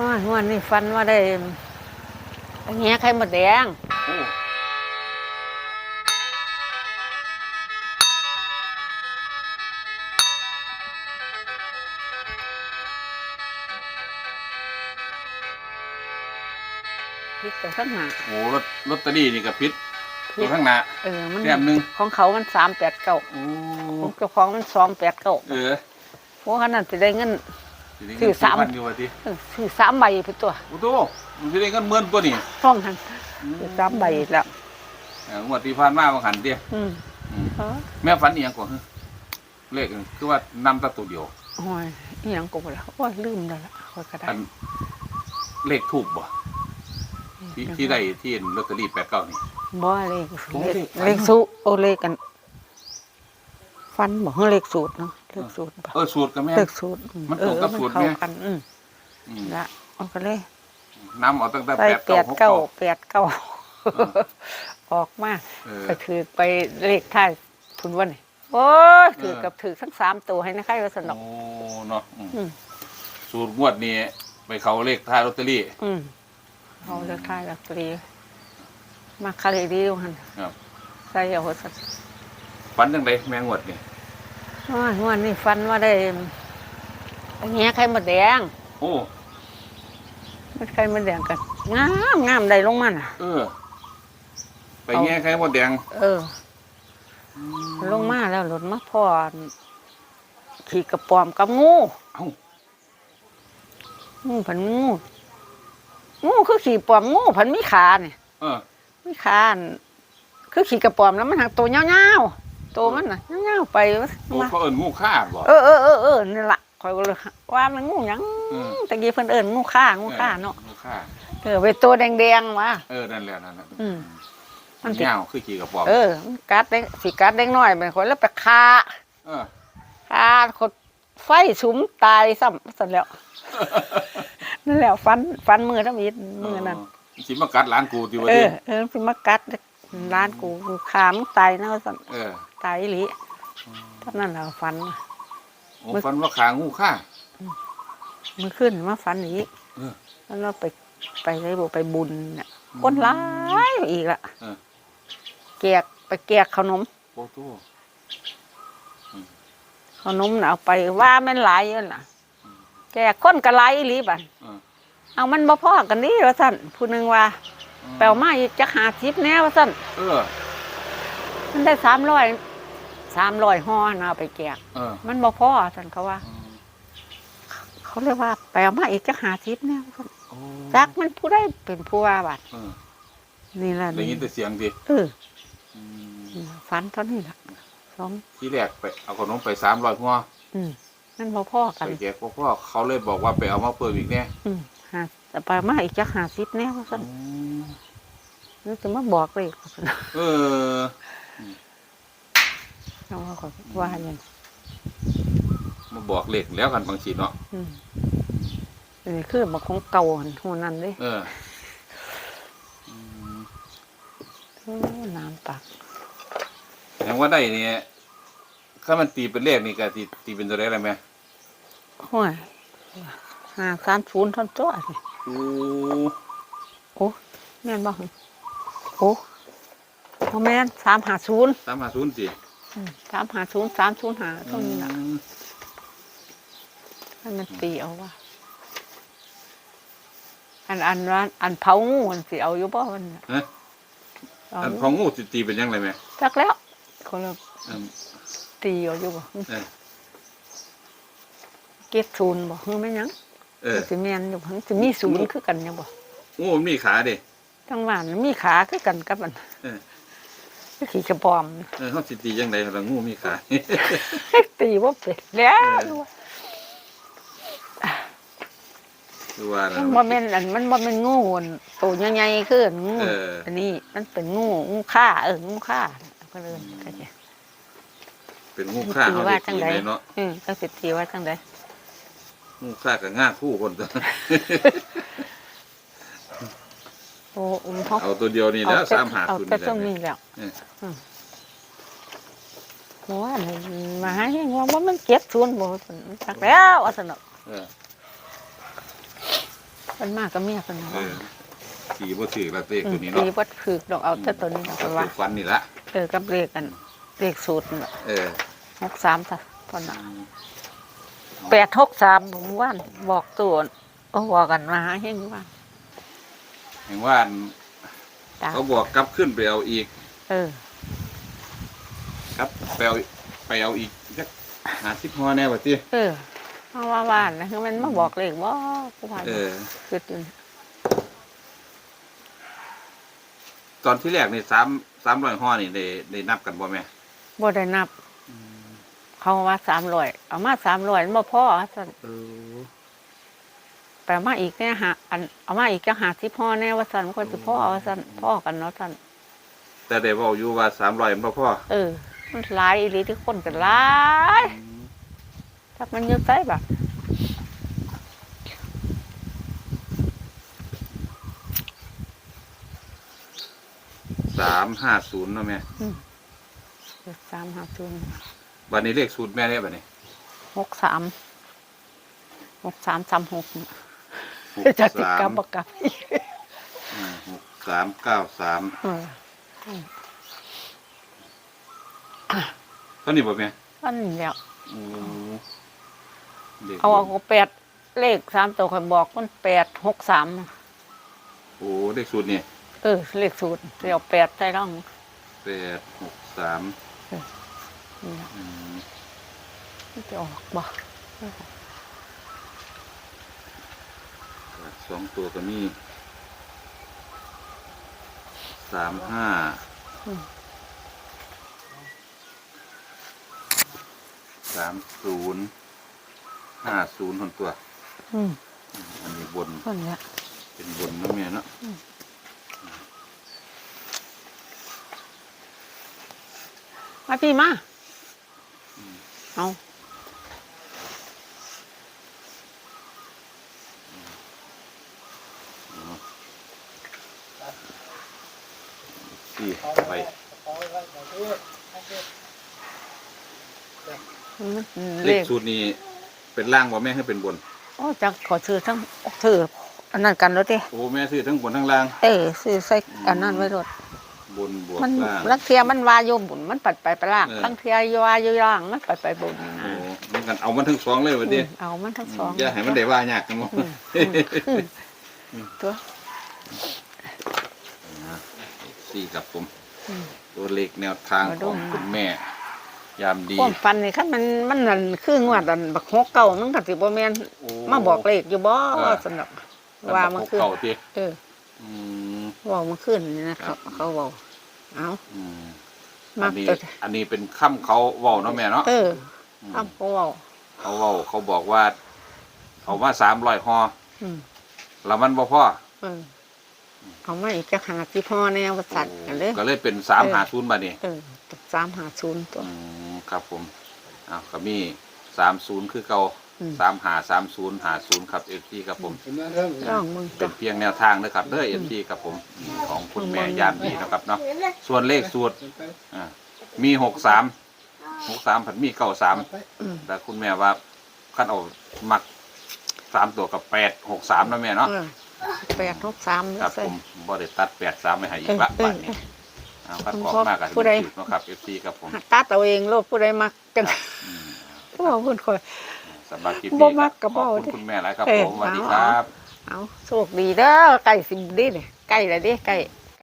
อ้ยวันนี้ฟันว่าได้แง่ไข่มดแดงโอ้พริกกับข้างหน้าโหลอตลอตเตอรี่นี่กับพิษตัวข้างหน้าเออมันแต้มหนึ่งของเขามันสามแปดเก้าโอ้ของเจ้าของมันสองแปดเก้าเออ พวกนั้นจะได้เงิน สิได้ถืเงิอนสามพันอยู่ว่าทีเออซื้อสามใบไปตัวโอ้โตมันสิได้เงินหมื่นตัวนี่ห้องนั้นซื้อสามใบอีกแล้ว เอองวดที่ผ่านมาบางหันเดียอืมอืมเออแม่ฝันอีหยังก่อนฮะเลขนี่คือว่านำแตะตัวเดียวโอ้ยอหยังกูแล้วโอ้ยลืมแล้วล่ะคอยก็ได้อันเลขถูกบ่ที่ที่ได้ที่ลอตเตอรี่แปดเก้านี่ บ่เลขโอ้เลขเลขฝันเลขสูโอเลขกัน ฟันบอกเลขสูตรเนาะ เลขสูตรบ่เออสูตรกับแม่เลขสูตรอืมันตรงกับเออสูตรเข้าไหมกัน อืมอืมละเอากันเลยนำเอาตั้งแต่ใส่แปดแปเก้าดหกเก้าเก้า แปดเก้าอออกมาเออ ก็ถือไปเลขท้ายทุนวันนี่โอ้ยถือกับถือทั้งสามตัวให้นะใครว่าสนุกโอ้เนาะอืมอืม สูตรงวดนี้ไปเขาเลขท้ายลอตเตอรี่อืมเอาเลขท้ายลอตเตอรี่มาคาเลดีวันครับใส่เอาหัวสักฝันจังไดแมงวดนี่ ว่าวันนี้ฟันว่าได้แง่ไข่มดแดง โอ้มันไข่มดแดงกันงามงามได้ลงมาน่ะ เออ ไปแง่ไข่มดแดง เออ ลงมาแล้วหลุดมาพอขี่กระปอมกับงูเอ้างูผันงูงูคือขี่ปอมงูผันมีขาเนี่ยเออมีขาอันคือขี่กระปอมแล้วมันหักตัวเงาว ๆตัวมันน่ะเงาวๆไปวะโอ้มาเขาเอิ้นงูฆ่าบ่เออเออเออเออนี่ละคอยก็เลยว่ามันงูหยังเออตะกี้เพิ่นเอิ้นงูข่างูข่าเนาะงูฆ่าเออไปตัวแดงๆวะเออนั่นแหละนั่นแหละอืมมัมันนสิยาวคือขี่กระป๋องเออมันกัดเด็กสิกัดเด็กน้อยไปคนแล้วไปคาเออคาคนไฟสุมตายซ้ำสั่นแล้วนั่นแหละฟันฟันมือทั้งมีดมือนั่นสิมากัดหลานกูติวะเอดิอเออเป็นมากัดร้านกูกูขามงตายนะว่าสั่นเออ ตายอีหลีตอนนั้นเราฟัน โอ้ฝันว่าขางูฆ่า มือขึ้นมาฟันอีกเออแล้วเราไปไปไอ้บุไปบุญเนี่ยคนร้ายอีกละเออ แกกไปแกกขนม โอ้โตขนมน่ะเอาไปว่าแม่นหลายเยอะล่ะ แกกคนกระไรอีหลีบันเออเอามันบ่พอกันนี่ว่าสั่นผู้หนึ่งว่า แปลมาอีกจักหาทิพแน่ว่าสั่นเออมันได้สามร้อย สามร้อยห่อนะเอาไปแจกเออมันบ่พอสั่นเขาว่า เขาเรียกว่าแปลมาอีกจักหาทิพแน่ว่าซั่นโอ้จักมันผู้ได้เป็นผู้ว่าบัดเออนี่ล่ะได้ยินแต่เสียงดิเอออืมฝันเท่านี้ล่ะสองที่แรกไปเอาขนมไปสามร้อยหัวอืมมันบ่พอกัน ไปแจกพ่อเขาเลยบอกว่าไปเอามาเปิดอีกแน่อืมหาแต่ไปมาอีกจักหาทิพแน่ว่าสั่นนี่จะมาบอกเลยว่าซั่นเออ เขาว่าเขาว่าอย่างนั้นมาบอกเลขแล้วกันบางทีเนาะอืมอันนี้คือบอกของเก่าหันหัวนั้นเลยเอออืมโอ้น้ำปักอย่างว่าได้เนี่ยถ้ามันตีเป็นเลขนี่ก็ตีตีเป็นตัวเลขอะไรไหมห้วยห้าสามศูนย์ท่อนตัวนี่โอ้โอ้แม่นบ้างโอ้โอ้แม่นสามหาศูนย์ สามห้าศูนย์สี่ สามหาศูนย์สามศูนย์หาเท่านี้นะอืมให้มันตีเอาว่า อันอันว่าอันเผางูมันสิเอาอยู่บ่มันน่ะฮะเอาอันอยู่พองูสิตีเป็นยังไงไหมจักแล้วคนละอืมตีเอาอยู่บ่เออเก็บศูนย์บ่คือไม่นหยังเออสิแม่นอยู่มันสิมีศูนย์คือกันยังบ่งูมันมีขาดิ ทั้งว่ามันมีขาคือกันกับมัน เออคือ ขี่กระปอมเออเขาสิตียังไงล่ะงูมีขาตีว่าเป็ดแล้วเออคือว่ามันะนบ่แม่นอันมันบ่แม่นงูอันตัวใหญ่ๆคืออันงูเอออัอันนี้มันเป็นงูงูข่าเอองูข่าก็เลยก็จะเป็นงูฆ่าตีเขาว่าได้จังตีไดเลยเนาะอืมก็สิตีว่าจังไดงูฆ่ากับง่าคู่คนตัว โอ้อุ้มเขาเอาตัวเดียวนี่แล้วเอแต่สามหาเอาคุณแต่นี่ต้องแหมีละแล้วเออมเพราะว่านี่มาให้ว่าว่ามันเก็บศูนย์บ่จักแล้วว่าซั่นเนาะเออมันมากก็เมียกันนะเออตีบ่ถือละเลขอืตัมวนี้ตีเนาะวัดฝึกดอกเอาแต่ตัวนี้ดอกก็ว่าคือฟันนี่ละเออกับเลขกันเลขสูตรนั่นล่ะเออหกสามจ้ะตอนนั้นแปดหกสามผมว่าบอกตัวโอ้บอกกันมาหาเฮงว่าเห็นว่าอันจ้ะเขาบอกกลับขึ้นไปเอาอีกเออ ครับไปเอาไปเอาอีกจักหาสิบห่อแน่ว่าติเออเพราะว่าว่านนะคือมันมาบอกเลขว่าผู้พันเออ คือตื่นตอนที่แรกนี่สามสามร้อยห่อนี่ได้ได้นับกันบ่แม่บ่ได้นับ เขาว่าสามร้อยเอามาสามร้อยมันบ่พอสั่นเออ แปลมาอีกเนี่ยหาอันเอามาอีกจะหาที่พ่อแน่ว่าสั่นมันก็สิพ่อว่าสั่นพ่อกันเนาะสั่นแต่ได้บอกอยู่ว่าสามร้อยมันบ่พอเออ มันหลายอีหลีที่คนกันหลายจักมันอยืดใส่แบบสามห้าศูนย์เนาะแม่สามห้าศูนย์บัดนี้เลขสูตรแม่ได้บัดนี้หกสามหกสามสามหก หกจะติดสามกับประกับอืมหกสามเก้าสามเออเท่านี้บ่แม่อันนี้แล้วโอ้เลขเอาเอาแปดเลขสามตัวคอยบอกมันแปดหกสามโอ้เลขสูตรนี่เออ เลขสูตรเดี๋ยวแปดใส่ร่อง แปดหกสามนี่ล่ะอืมมันจะออกบ่ สองตัวก็มีสามห้าอืมสามศูนย์ห้าศูนย์คนตัวอืมอันนี้บนคนเนี้ยเป็นบนเนาะแม่เนาะมาพี่มาเอา สี่ไปมันเลเลขขสูตรนี้เป็นล่างว่าแม่ให้เป็นบนโอ้จังขอซื้อทั้งซื้ออันนั้นกันแล้วเด้โอ้แม่ซื้อทั้งบนทั้งล่าง เออซื้อใส่อันนั้นไว้รถบนบวกมันล่างลังเทียมันวาโยบุญมันปัดไปไปล่างเออลังเทียวาโยล่างมันปัดไปบุญนะโอ้มันกันเอามันทั้งสองเลยวันนี้อืมเอามันทั้งสองอย่าให้มันได้ว่ายากกันมั้งอืมอืมตัว สี่กับผม อืม ตัวเลขแนวทางเอาดูของคุณแม่ ยามดีความฟันนี่คันมันมันนั่นคืองวดอันบักฮกเก่ามันก็สิบ่แม่นโอ้มาบอกเลขอยู่บ่เออ สนุกว่ามันคือเก่าตีเอออืมเว่ามันขึ้นนี่นะครัเขาบ เขาเว้าเอาอืมมาอันนี้ตัวอันนี้เป็นค่ำเขาเว้าเนาะแม่เนาะเออมเอาเขาเว้าเขาเว้าเขาบอกว่า เขามาสามร้อยห่ออืมแล้วมันบ่พอเออ เอามาอีกจะหาที่พ่อแนวสัตว์กันเลยก็เลยเป็นสามหาศูนย์บาทนี่เออสามหาศูนย์ตัวอืมครับผมอ้าวก็มีสามศูนย์คือเก่าอืมสามหาสามศูนย์หาศูนย์ครับเอฟซีครับผม ร่องมึงเป็ตันวเพียงแนวทางนะครับเด้อเอฟซีครับผมของคุณแม่ยามดีนะครับเนาะส่วนเลขสูตรอ่ามีหกสามหกสามผัดมีเก้าสามอืม แต่คุณแม่ว่าขั้นเอามักสามตัวกับแปดหกสามนะแม่เนาะ เออ แปดหกสามครับใส่ ผมบ่ได้ตัดแปดสามไม่ให้อีกละเออ บาทนี้เอาคัดออกมากกันผู้ใดเนาะครับเอฟซีครับผมตัดเอาเองโลกผู้ใดมักจังอืมผู้เอาพูดคอย สำหรับคลิปบ่นี้มักก็ขอบบ่คุณดิคุณแม่หลายครับเออผมสวัสดีเอาครับ เอาโชคดีเด้อใกล้สิบดีเลยใกล้เลยดิใกล้